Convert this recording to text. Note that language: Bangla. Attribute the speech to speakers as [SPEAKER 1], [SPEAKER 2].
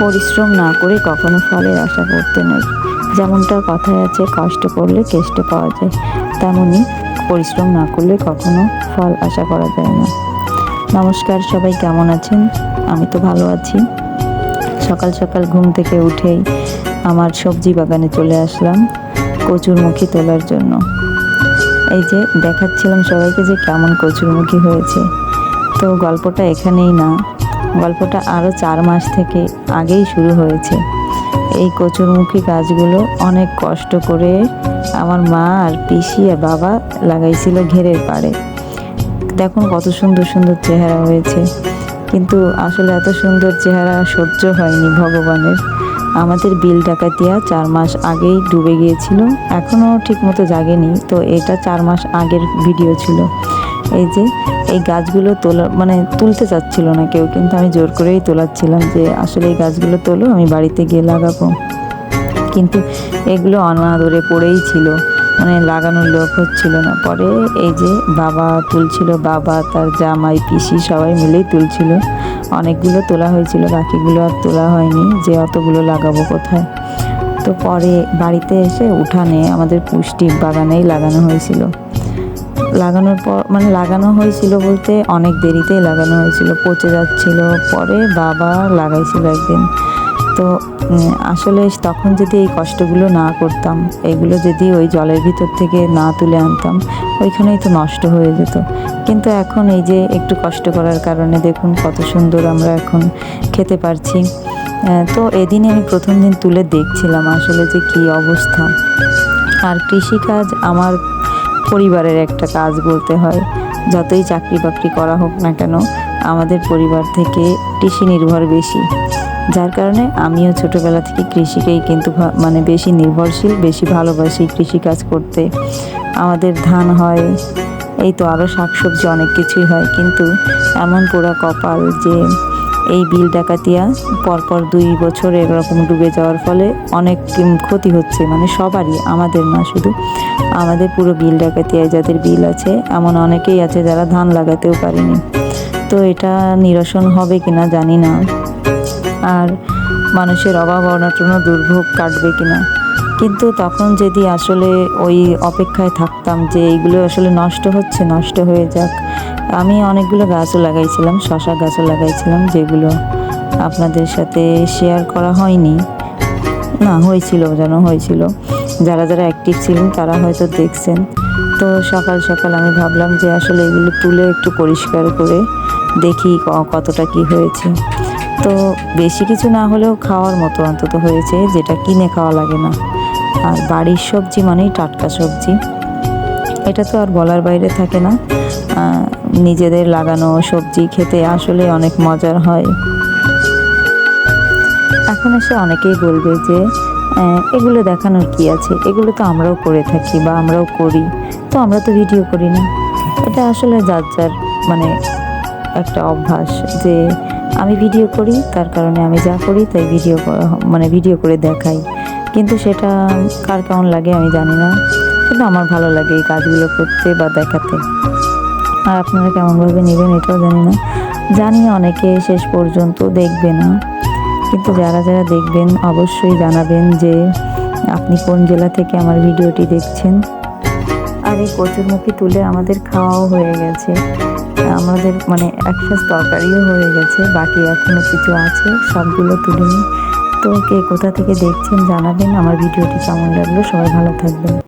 [SPEAKER 1] পরিশ্রম না করে কখনো ফলের আশা করতে নেই। যেমনটা কথায় আছে, কষ্ট করলে কেষ্ট পাওয়া যায় তেমনই পরিশ্রম না করলে কখনো ফল আশা করা যায় না। নমস্কার, সবাই কেমন আছেন? আমি তো ভালো আছি। সকাল সকাল ঘুম থেকে উঠেই আমার সবজি বাগানে চলে আসলাম কচুরমুখী তোলার জন্য। এই যে দেখাচ্ছিলাম সবাইকে যে কেমন কচুরমুখী হয়েছে। তো গল্পটা এখানেই না। গল্পটা আরও চার মাস থেকে আগেই শুরু হয়েছে। এই কচুরমুখী গাছগুলো অনেক কষ্ট করে আমার মা আর পিসি আর বাবা লাগাইছিল ঘেরের পাড়ে। দেখুন কত সুন্দর সুন্দর চেহারা হয়েছে। কিন্তু আসলে এত সুন্দর চেহারা সহ্য হয়নি ভগবানের। আমাদের বিল ডাকাতিয়া চার মাস আগেই ডুবে গিয়েছিল। এখনও ঠিকমতো জাগেনি। তো এটা চার মাস আগের ভিডিও ছিল। এই যে, এই গাছগুলো তোলা মানে তুলতে চাচ্ছিল না কেউ, কিন্তু আমি জোর করেই তোলাচ্ছিলাম যে, আসলে এই গাছগুলো তোলো, আমি বাড়িতে গিয়ে লাগাবো। কিন্তু এগুলো অনাদরে পড়েই ছিল মানে লাগানোর লোক হচ্ছিল না। পরে এই যে বাবা তুলছিল, বাবা, তার জামাই, পিসি সবাই মিলেই তুলছিল। অনেকগুলো তোলা হয়েছিল, বাকিগুলো আর তোলা হয়নি, যে অতগুলো লাগাবো কোথায়? তো পরে বাড়িতে এসে উঠানে আমাদের পুষ্টি বাগানেই লাগানো হয়েছিল। লাগানোর পর মানে লাগানো হয়েছিল বলতে অনেক দেরিতেই লাগানো হয়েছিল, পচে যাচ্ছিল। পরে বাবা লাগাইছিল একদিন। তো আসলে তখন যদি এই কষ্টগুলো না করতাম, এগুলো যদি ওই জলের ভিতর থেকে না তুলে আনতাম, ওইখানেই তো নষ্ট হয়ে যেত। কিন্তু এখন এই যে একটু কষ্ট করার কারণে দেখুন কত সুন্দর আমরা এখন খেতে পারছি। তো এদিনে আমি প্রথম দিন তুলে দেখছিলাম আসলে যে কি অবস্থা। আর কৃষিকাজ আমার পরিবারের একটা কাজ বলতে হয়। যতই চাকরি বাকরি করা হোক না কেন, আমাদের পরিবার থেকে কৃষি নির্ভর বেশি। যার কারণে আমিও ছোটোবেলা থেকে কৃষিকেই কিন্তু মানে বেশি নির্ভরশীল, বেশি ভালোবাসি কৃষিকাজ করতে। আমাদের ধান হয়, এই তো আরও শাকসবজি অনেক কিছুই হয়। কিন্তু এমন পোড়া কপাল যে এই বিল ডাকাতিয়া পরপর দুই বছর এরকম ডুবে যাওয়ার ফলে অনেক ক্ষতি হচ্ছে মানে সবারই, আমাদের না শুধু। আমাদের পুরো বিল ডাকাতিয়ায় যাদের বিল আছে, এমন অনেকেই আছে যারা ধান লাগাতেও পারেনি। তো এটা নিরসন হবে কিনা জানি না। আর মানুষের অভাব অনটন ও দুর্ভোগ কাটবে কিনা। কিন্তু তখন যদি আসলে ওই অপেক্ষায় থাকতাম যে এইগুলো আসলে নষ্ট হচ্ছে, নষ্ট হয়ে যাক, আমি অনেকগুলো গাছও লাগাইছিলাম, শশা গাছও লাগাইছিলাম, যেগুলো আপনাদের সাথে শেয়ার করা হয়নি। না, হয়েছিল, যেন হয়েছিল। যারা যারা অ্যাক্টিভ ছিলেন, তারা হয়তো দেখছেন। তো সকাল সকাল আমি ভাবলাম যে আসলে এগুলো তুলে একটু পরিষ্কার করে দেখি কতটা কি হয়েছে। তো বেশি কিছু না হলেও খাওয়ার মতো অন্তত হয়েছে, যেটা কিনে খাওয়া লাগে না। আর বাড়ির সবজি মানেই টাটকা সবজি। এটা তো আর বলার বাইরে থাকে না। নিজেদের লাগানো সবজি খেতে আসলে অনেক মজার হয়। এখন এসে অনেকেই বলবে যে এগুলো দেখানোর কি আছে? এগুলো তো আমরাও করে থাকি বা আমরাও করি। তো আমরা তো ভিডিও করি না এটা আসলে যার যার মানে একটা অভ্যাস যে, আমি ভিডিও করি, তার কারণে আমি যা করি, তাই ভিডিও মানে ভিডিও করে দেখাই। কিন্তু সেটা কার কেমন লাগে আমি জানি না। কিন্তু আমার ভালো লাগে এই কাজগুলো করতে বা দেখাতে। আর আপনারা কেমনভাবে নেবেন এটাও জানি না। জানি অনেকে শেষ পর্যন্ত দেখবে না। কিন্তু যারা যারা দেখবেন, অবশ্যই জানাবেন যে আপনি কোন জেলা থেকে আমার ভিডিওটি দেখছেন। আর এই কচুরমুখী তুলে আমাদের খাওয়াও হয়ে গেছে। আমাদের মানে একসাথ তরকারিও হয়ে গেছে। বাকি এখনও কিছু আছে, সবগুলো তুলে নিই। তো কে কোথা থেকে দেখছেন জানাবেন। আমার ভিডিওটি কেমন লাগল? সবাই ভালো থাকবেন।